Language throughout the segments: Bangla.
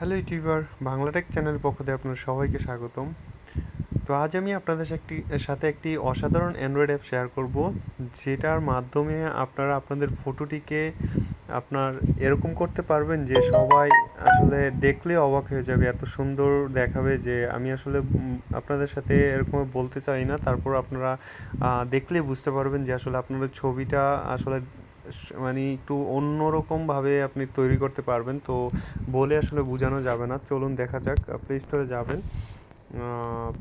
হ্যালো ইউটিউবার বাংলাটেক চ্যানেলের পক্ষ থেকে আপনাদের সবাইকে স্বাগতম। তো আজ আমি আপনাদের একটি, সাথে একটি অসাধারণ অ্যান্ড্রয়েড অ্যাপ শেয়ার করব, যেটার মাধ্যমে আপনারা আপনাদের ফটোটিকে আপনার এরকম করতে পারবেন যে সবাই আসলে দেখলে অবাক হয়ে যাবে, এত সুন্দর দেখাবে যে আমি আসলে আপনাদের সাথে এরকম বলতে চাই না। তারপর আপনারা দেখলেই বুঝতে পারবেন যে আসলে আপনাদের ছবিটা আসলে মানে একটু অন্যরকমভাবে আপনি তৈরি করতে পারবেন। তো বলে আসলে বোঝানো যাবে না। চলুন দেখা যাক। প্লে স্টোরে যাবেন।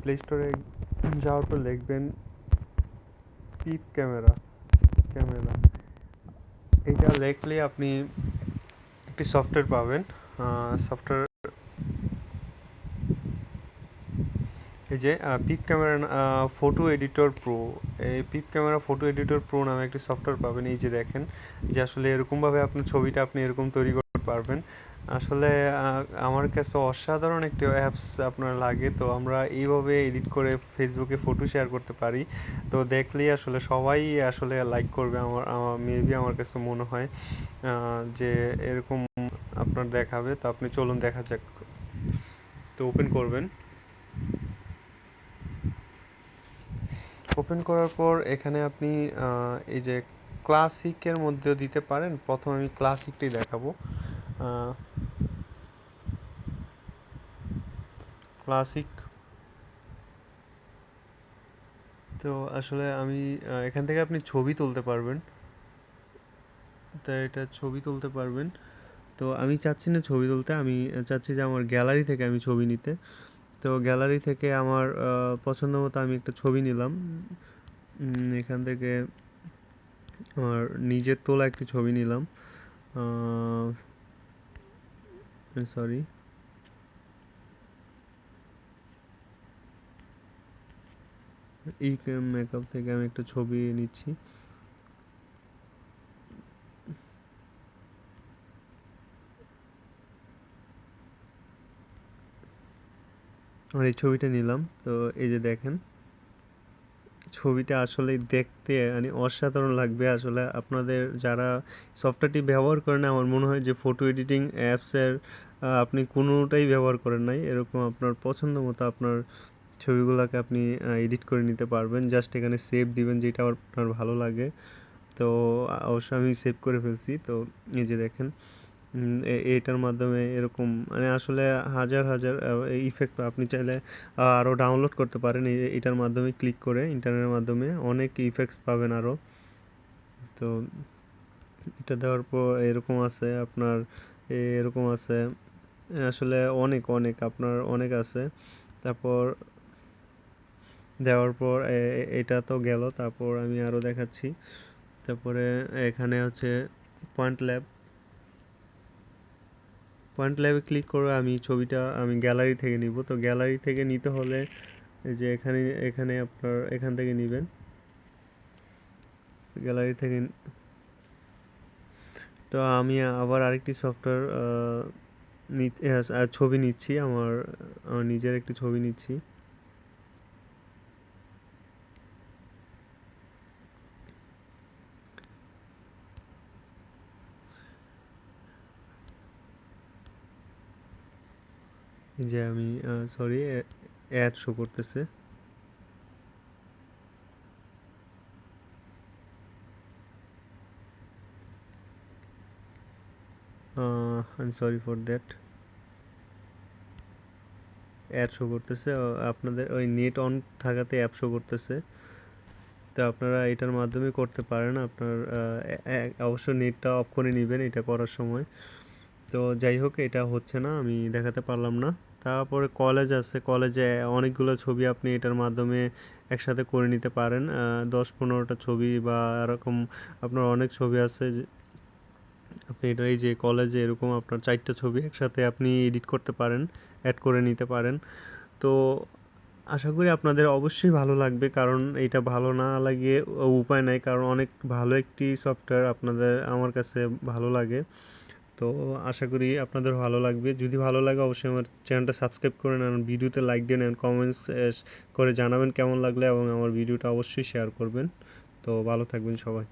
প্লে স্টোরে যাওয়ার পর লিখবেন পিপ ক্যামেরা ক্যামেরা এটা লিখলে আপনি একটি সফটওয়্যার পাবেন। সফটওয়্যার এই যে pic camera photo editor pro এই pic camera photo editor pro নামে একটি সফটওয়্যার পাবেন। এই যে দেখেন, যে আসলে এরকমভাবে আপনার ছবিটা আপনি এরকম তৈরি করতে পারবেন। আসলে আমার কাছে অসাধারণ একটি অ্যাপস আপনার লাগে, তো আমরা এইভাবে এডিট করে ফেসবুকে ফটো শেয়ার করতে পারি। তো দেখলেই আসলে সবাই আসলে লাইক করবে আমার মেবি আমার কাছে মনে হয় যে এরকম আপনার দেখাবে। তো আপনি চলুন দেখা যাক। তো ওপেন করবেন। ওপেন করার পর এখানে আপনি এই যে ক্লাসিকের মধ্যেও দিতে পারেন। প্রথম আমি ক্লাসিকটি দেখাবো। ক্লাসিক তো আসলে আমি এখান থেকে আপনি ছবি তুলতে পারবেন। তো এটা ছবি তুলতে পারবেন। তো আমি চাচ্ছি না ছবি তুলতে, আমি চাচ্ছি যে আমার গ্যালারি থেকে আমি ছবি নিতে। তো গ্যালারি থেকে আমার পছন্দ মতো আমি একটা ছবি নিলাম। এখান থেকে আমার নিজের তোলা একটি ছবি নিলাম। সরি ই মেকআপ থেকে আমি একটা ছবি নিচ্ছি। আমার এই ছবিটা নিলাম। তো এই যে দেখেন, ছবিটা আসলে দেখতে মানে অসাধারণ লাগবে। আসলে আপনাদের যারা সফটওয়্যারটি ব্যবহার করেন, আমার মনে হয় যে ফটো এডিটিং অ্যাপসের আপনি কোনোটাই ব্যবহার করেন নাই। এরকম আপনার পছন্দ মতো আপনার ছবিগুলোকে আপনি এডিট করে নিতে পারবেন। জাস্ট এখানে সেভ দিবেন, যেটা আপনার ভালো লাগে। তো অবশ্যই আমি সেভ করে ফেলছি। তো এই যে দেখেন এটার মাধ্যমে এরকম মানে আসলে হাজার হাজার ইফেক্ট আপনি চাইলে আরও ডাউনলোড করতে পারেন। এটার মাধ্যমে ক্লিক করে ইন্টারনেটের মাধ্যমে অনেক ইফেক্টস পাবেন আরও তো এটা দেওয়ার পর এরকম আছে আপনার এরকম আছে, আসলে অনেক অনেক, আপনার অনেক আছে। তারপর দেওয়ার পর এটা তো গেল, তারপর আমি আরও দেখাচ্ছি। তারপরে এখানে হচ্ছে পয়েন্ট ল্যাব পয়েন্ট ল্যাবে ক্লিক করে আমি ছবিটা, আমি গ্যালারি থেকে নিব। তো গ্যালারি থেকে নিতে হলে যে এখানে এখানে আপনার, এখান থেকে নেবেন। গ্যালারি থেকে তো আমি আবার আরেকটি সফটওয়্যার ছবি নিচ্ছি। আমার আমার নিজের একটি ছবি নিচ্ছি। যে আমি সরি অ্যাড শো করতেছে। I sorry for that ad show করতেছে আপনাদের ওই নেট অন থাকাতে অ্যাপ শো করতেছে। তো আপনারা এটার মাধ্যমে করতে পারেন, আপনার অবশ্য নেটটা অফ করে নেবেন এটা করার সময়। তো যাই হোক, এটা হচ্ছে না, আমি দেখাতে পারলাম না। তারপরে কলেজ আছে কলেজে অনেকগুলো ছবি আপনি এটার মাধ্যমে একসাথে করে নিতে পারেন। দশ পনেরোটা ছবি বা এরকম আপনার অনেক ছবি আছে আপনি এটা এই যে কলেজে এরকম আপনার চারটা ছবি একসাথে আপনি এডিট করতে পারেন অ্যাড করে নিতে পারেন। তো আশা করি আপনাদের অবশ্যই ভালো লাগবে, কারণ এটা ভালো না লাগিয়ে উপায় নাই, কারণ অনেক ভালো একটি সফটওয়্যার আপনাদের, আমার কাছে ভালো লাগে। তো আশা করি আপনাদের ভালো লাগবে। যদি ভালো লাগে অবশ্যই আমার চ্যানেলটা সাবস্ক্রাইব করে নেন, ভিডিওতে লাইক দিয়ে নেন কমেন্টস করে জানাবেন কেমন লাগলে এবং আমার ভিডিওটা অবশ্যই শেয়ার করবেন। তো ভালো থাকবেন সবাই।